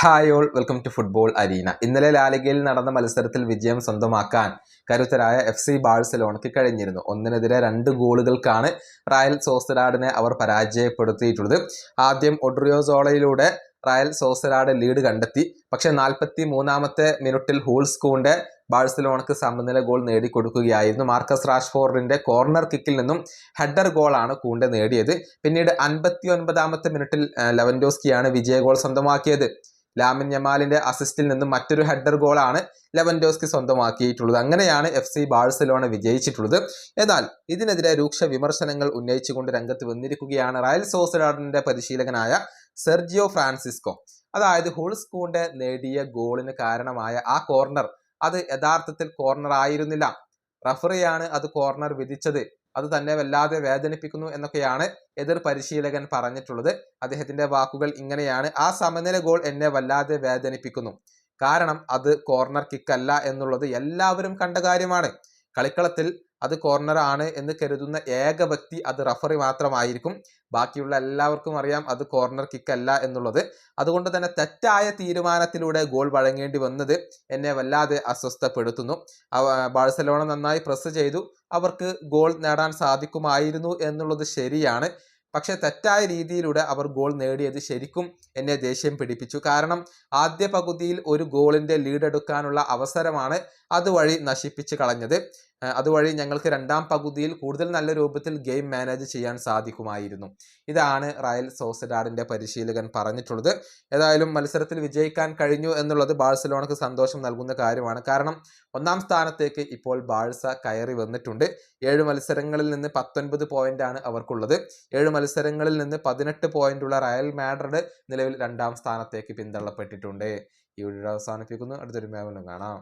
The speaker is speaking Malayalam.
Hi all welcome to football arena ഇന്നലെ ലാലിഗയിൽ നടന്ന മത്സരത്തിൽ വിജയം സ്വന്തമാക്കാൻ കരുത്തരായ എഫ് സി ബാഴ്സലോണയ്ക്ക് കഴിഞ്ഞിരുന്നു. ഒന്നിനെതിരെ രണ്ട് ഗോളുകൾക്കാണ് റയൽ സോസറാഡിനെ അവർ പരാജയപ്പെടുത്തിയിട്ടുള്ളത്. ആദ്യം ഒഡ്രിയോസോളയിലൂടെ റയൽ സോസറാഡ് ലീഡ് കണ്ടെത്തി. പക്ഷേ നാൽപ്പത്തി മൂന്നാമത്തെ മിനിറ്റിൽ ഹൂൾസ്കൂന്റെ ബാഴ്സലോണക്ക് സമനില ഗോൾ നേടിക്കൊടുക്കുകയായിരുന്നു. മാർക്കസ് റാഷ്ഫോർഡിന്റെ കോർണർ കിക്കിൽ നിന്നും ഹെഡർ ഗോളാണ് കൂണ്ട് നേടിയത്. പിന്നീട് അൻപത്തി ഒൻപതാമത്തെ മിനിറ്റിൽ ലെവൻഡോസ്കിയാണ് വിജയ ഗോൾ സ്വന്തമാക്കിയത്. ലാമിൻ യമാലിന്റെ അസിസ്റ്റിൽ നിന്നും മറ്റൊരു ഹെഡർ ഗോളാണ് ലെവൻഡോസ്കി സ്വന്തമാക്കിയിട്ടുള്ളത്. അങ്ങനെയാണ് എഫ് സി ബാഴ്സലോണ വിജയിച്ചിട്ടുള്ളത്. എന്നാൽ ഇതിനെതിരെ രൂക്ഷ വിമർശനങ്ങൾ ഉന്നയിച്ചുകൊണ്ട് രംഗത്ത് വന്നിരിക്കുകയാണ് റയൽ സോസഡാഡിന്റെ പരിശീലകനായ സെർജിയോ ഫ്രാൻസിസ്കോ. അതായത് ഹുൾസ്കൂണ്ടെ നേടിയ ഗോളിന് കാരണമായ ആ കോർണർ അത് യഥാർത്ഥത്തിൽ കോർണർ ആയിരുന്നില്ല. റഫറിയാണ് അത് കോർണർ വിധിച്ചത്. അത് തന്നെ വല്ലാതെ വേദനിപ്പിക്കുന്നു എന്നൊക്കെയാണ് എതിർ പരിശീലകൻ പറഞ്ഞിട്ടുള്ളത്. അദ്ദേഹത്തിന്റെ വാക്കുകൾ ഇങ്ങനെയാണ്. ആ സമനില ഗോൾ എന്നെ വല്ലാതെ വേദനിപ്പിക്കുന്നു. കാരണം അത് കോർണർ കിക്ക് അല്ല എന്നുള്ളത് എല്ലാവരും കണ്ട കാര്യമാണ്. കളിക്കളത്തിൽ അത് കോർണർ ആണ് എന്ന് കരുതുന്ന ഏക വ്യക്തി അത് റഫറി മാത്രമായിരിക്കും. ബാക്കിയുള്ള എല്ലാവർക്കും അറിയാം അത് കോർണർ കിക്ക് അല്ല എന്നുള്ളത്. അതുകൊണ്ട് തന്നെ തെറ്റായ തീരുമാനത്തിലൂടെ ഗോൾ വഴങ്ങേണ്ടി വന്നത് എന്നെ വല്ലാതെ അസ്വസ്ഥപ്പെടുത്തുന്നു. ബാഴ്സലോണ നന്നായി പ്രസ് ചെയ്തു. അവർക്ക് ഗോൾ നേടാൻ സാധിക്കുമായിരുന്നു എന്നുള്ളത് ശരിയാണ്. പക്ഷെ തെറ്റായ രീതിയിലൂടെ അവർ ഗോൾ നേടിയത് ശരിക്കും എന്നെ ദേഷ്യം പിടിപ്പിച്ചു. കാരണം ആദ്യ പകുതിയിൽ ഒരു ഗോളിന്റെ ലീഡെടുക്കാനുള്ള അവസരമാണ് അതുവഴി നശിപ്പിച്ച് കളഞ്ഞത്. അതുവഴി ഞങ്ങൾക്ക് രണ്ടാം പകുതിയിൽ കൂടുതൽ നല്ല രൂപത്തിൽ ഗെയിം മാനേജ് ചെയ്യാൻ സാധിക്കുമായിരുന്നു. ഇതാണ് റയൽ സോസഡാഡിന്റെ പരിശീലകൻ പറഞ്ഞിട്ടുള്ളത്. ഏതായാലും മത്സരത്തിൽ വിജയിക്കാൻ കഴിഞ്ഞു എന്നുള്ളത് ബാഴ്സലോണക്ക് സന്തോഷം നൽകുന്ന കാര്യമാണ്. കാരണം ഒന്നാം സ്ഥാനത്തേക്ക് ഇപ്പോൾ ബാഴ്സ കയറി വന്നിട്ടുണ്ട്. ഏഴ് മത്സരങ്ങളിൽ നിന്ന് പത്തൊൻപത് ആണ് അവർക്കുള്ളത്. ഏഴ് മത്സരങ്ങളിൽ നിന്ന് പതിനെട്ട് ഉള്ള റയൽ മാഡ്രിഡ് നിലവിൽ രണ്ടാം സ്ഥാനത്തേക്ക് പിന്തള്ളപ്പെട്ടിട്ടുണ്ട്. ഈ വീഡിയോ അവസാനിപ്പിക്കുന്നു. അടുത്തൊരു മേഖല കാണാം.